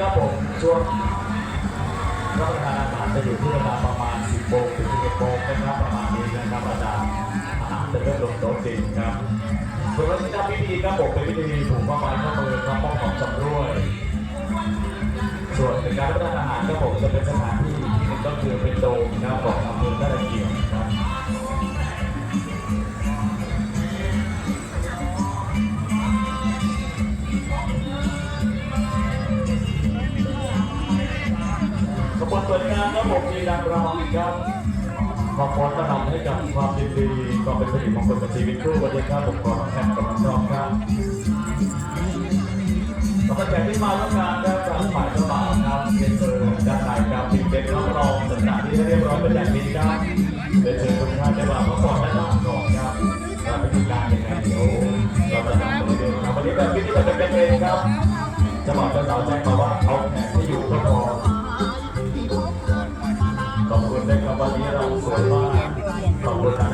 ครับผมช่วงรับประทานอาหารจะอยู่ที่เวลาประมาณ 10โมงถึง11โมงนะครับประมาณนี้นะครับอาจารย์อาหารจะเริ่มลงโต๊ะจริงครับส่วนวันที่ทำพิธีครับผมเป็นพิธีผูกข้อไม้ข้อมือครับป้องของจำรวย ส่วนในการรับประทานอาหารครับผมจะเป็นสถานที่ ขบนเปิดงานครับผมมีนางรำครับขอพรต้อนรับให้กับความยินดีความเป็นสิริมงคลกับชีวิตคู่วันนี้ครับผมขอแทนกับน้องจอมครับสำหรับแขกที่มาร่วมงานครับทางฝ่ายเจ้าบ่าวครับเรียนเชิญด้านในครับปิดเป็นรับรองสถานที่เรียบร้อยเป็นอย่างดีครับเรียนเชิญทุกท่านได้มาพักผ่อนและนอนก่อนครับการพิธีการยังไงเดี๋ยวเราจะทำตัวเองครับวันนี้แบบพิธีจะเป็นเองครับเจะบอกเจ้าสาวแจ้งมาว่าเอาแขกที่อยู่ก็พอ คุณนะครับวันนี้เราสวยมากขอบคุณนะ